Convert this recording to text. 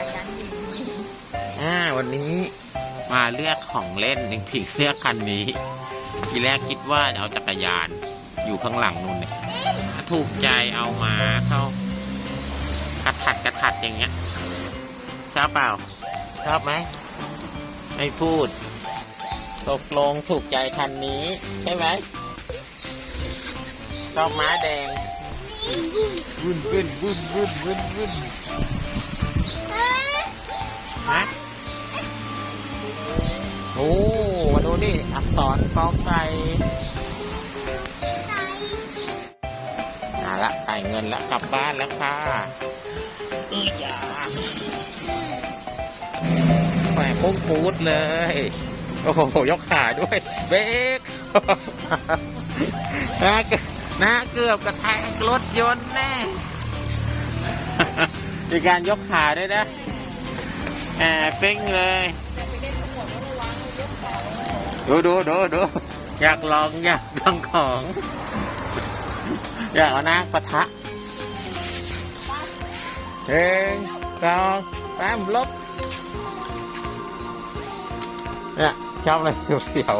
ายกันอีกอ่าวันนี้มาเลือกของเล่นหนึ่งผิงเลือกคันนี้ ทีแรกคิดว่าจะเอาจักรยานอยู่ข้างหลังนู่นเนี่ยถ้าถูกใจเอามาเข้ากระถัดกระถัดอย่างเงี้ยชอบเปล่าชอบไหมไม่พูด ตกลงถูกใจคันนี้ ใช่ไหมชอบม้าแดงวุ่นวุ่นวุ่นวุ่นวุ่นวุ่น ฮะโอ้มาดูนี่ อักษรกอไก่เอาละจ่ายเงินแล้วกลับบ้านแล้วค่ะอีจ้าแหวพุ่งปูดเลย โอ้โห ยกขาด้วย เบรกหน้าเกือบหน้าเกือบกระแทกรถยนต์แน่ มีการยกขาด้วยนะแอบเป้งเลย ดูดูดูดูอยากลองอยากลองของ อยากเอานะปะทะหนึ่งสองสามลบเนี่ยชอบเลยเสียว